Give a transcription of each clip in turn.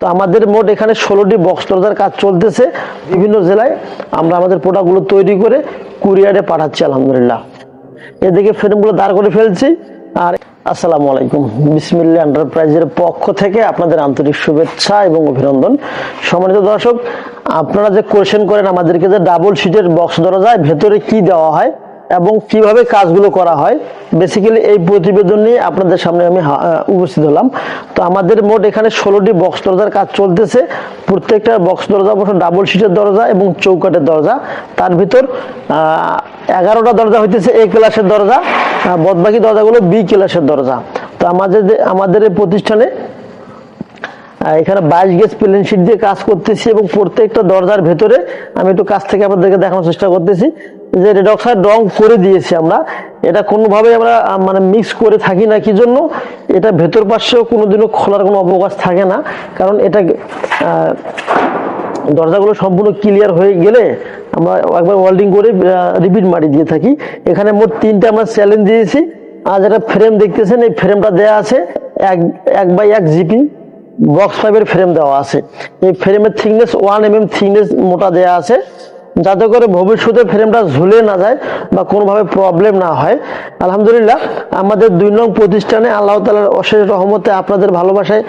তো আমাদের মোট এখানে ষোলোটি বক্স দরজার কাজ চলতেছে। বিভিন্ন জেলায় আমরা আমাদের প্রোডাক্টগুলো তৈরি করে কুরিয়ারে পাঠাচ্ছি, আলহামদুলিল্লাহ। এদিকে ফ্রেমগুলো দাঁড় করে ফেলছি। আর আসসালামু আলাইকুম। বিসমিল্লা এন্টারপ্রাইজের পক্ষ থেকে আপনাদের আন্তরিক শুভেচ্ছা এবং অভিনন্দন। সম্মানিত দর্শক, আপনারা যে কোয়েশ্চেন করেন, আমাদেরকে যে ডাবল সিটের বক্স দরজায় ভেতরে কি দেওয়া হয় এবং কীভাবে কাজগুলো করা হয় বেসিক্যালি এই প্রতিবেদন নিয়ে আপনাদের সামনে আমি উপস্থিত হলাম। তো আমাদের মোট এখানে ষোলোটি বক্স দরজার কাজ চলতেছে। প্রত্যেকটা বক্স দরজা অবশ্য ডাবল সিটের দরজা এবং চৌকাটের দরজা। তার ভিতর এগারোটা দরজা হইতেছে এ ক্লাসের দরজা বদবাকি দরজাগুলো বি ক্লাসের দরজা। তো আমাদের আমাদের এই প্রতিষ্ঠানে এখানে বাইশ গেজ প্লেন শিট দিয়ে কাজ করতেছি এবং প্রত্যেকটা দরজার ভেতরে আমি একটু কাছ থেকে আপনাদেরকে দেখানোর চেষ্টা করতেছি যে রেড অক্সাইড রং করে দিয়েছি আমরা। এটা কোনোভাবে আমরা মানে মিক্স করে থাকি না, কি জন্য? এটা ভেতর পাশেও কোনোদিনও খোলার কোনো অবকাশ থাকে না। কারণ এটা দরজাগুলো সম্পূর্ণ ক্লিয়ার হয়ে গেলে আমরা একবার ওয়েল্ডিং করে রিপিট মারি দিয়ে থাকি। এখানে মোট তিনটা আমরা চ্যালেঞ্জ দিয়েছি। আর যেটা ফ্রেম দেখতেছেন, এই ফ্রেমটা দেয়া আছে এক এক বাই এক জিপি বক্স ফাইভের ফ্রেম দেওয়া আছে। এই ফ্রেমের thickness one M M thickness মোটা দেয়া আছে। যাতে করে ভবিষ্যতে ফ্রেমটা ঝুলে না যায় বা কোনোভাবে প্রবলেম না হয়। আলহামদুলিল্লাহ, আমাদের দুই নং প্রতিষ্ঠানে আল্লাহ তালার অশেষ রহমতে আপনাদের ভালোবাসায়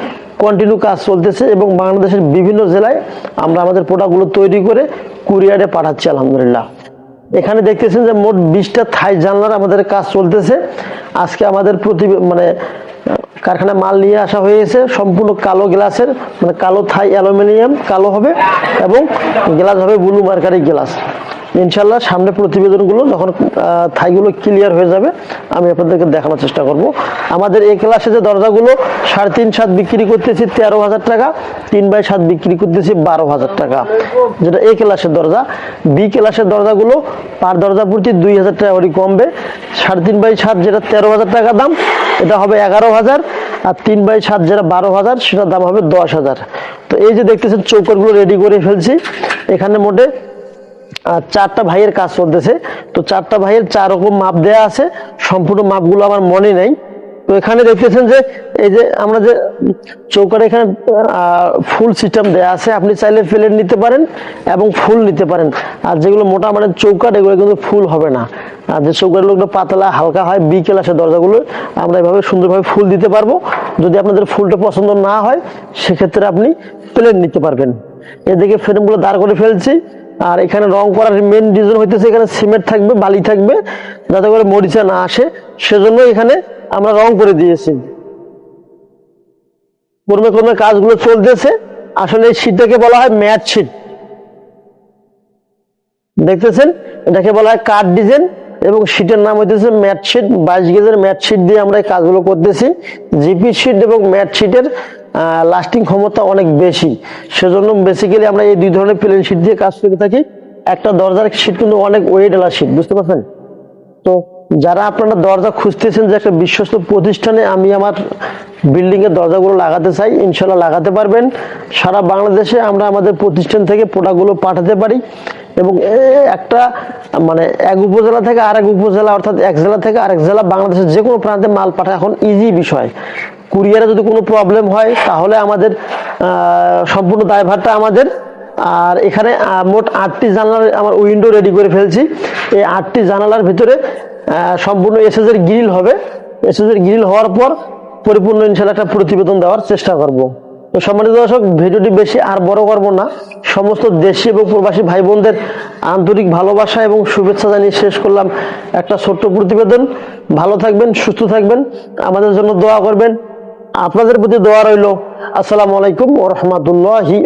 কন্টিনিউ কাজ চলতেছে এবং বাংলাদেশের বিভিন্ন জেলায় আমরা আমাদের প্রোডাক্টগুলো তৈরি করে কুরিয়ারে পাঠাচ্ছি, আলহামদুলিল্লাহ। এখানে দেখতেছেন যে মোট বিশটা থাই জানলার আমাদের কাজ চলতেছে। আজকে আমাদের প্রতি মানে আহ, কারখানায় মাল নিয়ে আসা হয়েছে সম্পূর্ণ কালো গ্লাসের মানে কালো থাই অ্যালুমিনিয়াম কালো হবে এবং গ্লাস হবে ব্লু মার্কারি গ্লাস। ইনশাল্লাহ সামনে প্রতিবেদনগুলো যখন থাইগুলো ক্লিয়ার হয়ে যাবে, আমি আপনাদেরকে দেখানোর চেষ্টা করব। আমাদের এই ক্লাসে যে দরজাগুলো, সাড়ে তিন সাত বিক্রি করতেছি তেরো হাজার টাকা, তিন বাই সাত বিক্রি করতেছি বারো হাজার টাকা। যেটা এই ক্লাসের দরজা বি ক্লাসের দরজাগুলো, পার দরজা প্রতি দুই হাজার টাকা করে কমবে। সাড়ে তিন বাই সাত যেটা তেরো হাজার টাকা দাম, এটা হবে এগারো হাজার, আর তিন বাই সাত যেটা বারো হাজার, সেটার দাম হবে দশ হাজার। তো এই যে দেখতেছেন চৌকটগুলো রেডি করে ফেলছি। এখানে মোটে চারটা ভাইয়ের কাজ চলতেছে। তো চারটা ভাইয়ের চার রকম মাপ দেয়া আছে। সম্পূর্ণ মাপগুলো আমার মনে নেই। তো এখানে দেখতেছেন যে, এই যে আমরা যে চৌকার এখানে ফুল সিস্টেম দেয়া আছে, আপনি চাইলে প্লেট নিতে পারেন এবং ফুল নিতে পারেন। আর যেগুলো মোটা মানে চৌকাট এগুলো কিন্তু ফুল হবে না। আর যে চৌকাটগুলো পাতলা, হালকা হয়, বিকেল ক্লাসের দরজাগুলো, আমরা এভাবে সুন্দরভাবে ফুল দিতে পারব। যদি আপনাদের ফুলটা পছন্দ না হয়, সেক্ষেত্রে আপনি প্লেট নিতে পারবেন। এদিকে ফ্রেমগুলো দাঁড় করে ফেলছি। আর এখানে রং করার মেন রিজন হইতেছে এখানে সিমেন্ট থাকবে, বালি থাকবে, যাতে করে মরিচা না আসে। সেজন্য এখানে আমরা রং করে দিয়েছি। ক্রমে ক্রমে কাজগুলো চলতেছে। আসলে এই শীটটাকে বলা হয় ম্যাট শীট দেখতেছেন? এটাকে বলা হয় কাঠ ডিজাইন এবং শীটের নাম হইতেছে ম্যাট শীট বাইশ গেজের ম্যাট শীট দিয়ে আমরা এই কাজগুলো করতেছি। জিপি শীট এবং ম্যাট শীটের লাস্টিং ক্ষমতা অনেক বেশি। সেজন্য বেসিক্যালি আমরা এই দুই ধরনের প্লেন শীট দিয়ে কাজ করে থাকি। একটা দরজার শীট কিন্তু অনেক ওয়েট এলা শীট বুঝতে পারছেন? তো যারা আপনারা দরজা খুঁজতেছেন যে একটা বিশ্বস্ত প্রতিষ্ঠানে আমি আমার বিল্ডিং এর দরজাগুলো লাগাতে চাই, ইনশাল্লাহ লাগাতে পারবেন। সারা বাংলাদেশে আমরা আমাদের প্রতিষ্ঠান থেকে প্রোডাক্টগুলো পাঠাতে পারি। এবং একটা মানে এক উপজেলা থেকে আরেক উপজেলা অর্থাৎ এক জেলা থেকে আরেক জেলা বাংলাদেশের যে কোনো প্রান্তে মাল পাঠা এখন ইজি বিষয়। কুরিয়ারে যদি কোনো প্রবলেম হয়, তাহলে আমাদের সম্পূর্ণ দায়ভারটা আমাদের। আর এখানে মোট আটটি জানালার আমার উইন্ডো রেডি করে ফেলছি। এই আটটি জানালার ভিতরে সম্পূর্ণ এসএস এর গ্রিল হবে। এসএস এর গ্রিল হওয়ার পর পরিপূর্ণ ইনশাল্লাহ একটা প্রতিবেদন দেওয়ার চেষ্টা করব। তো সম্মানিত দর্শক, ভিডিওটি বেশি আর বড় করব না। সমস্ত দেশি এবং প্রবাসী ভাই বোনদের আন্তরিক ভালোবাসা এবং শুভেচ্ছা জানিয়ে শেষ করলাম একটা ছোট্ট প্রতিবেদন। ভালো থাকবেন, সুস্থ থাকবেন। আমাদের জন্য দোয়া করবেন। আপনাদের প্রতি দোয়া রইল। আসসালামু আলাইকুম ও রহমতুল্লাহি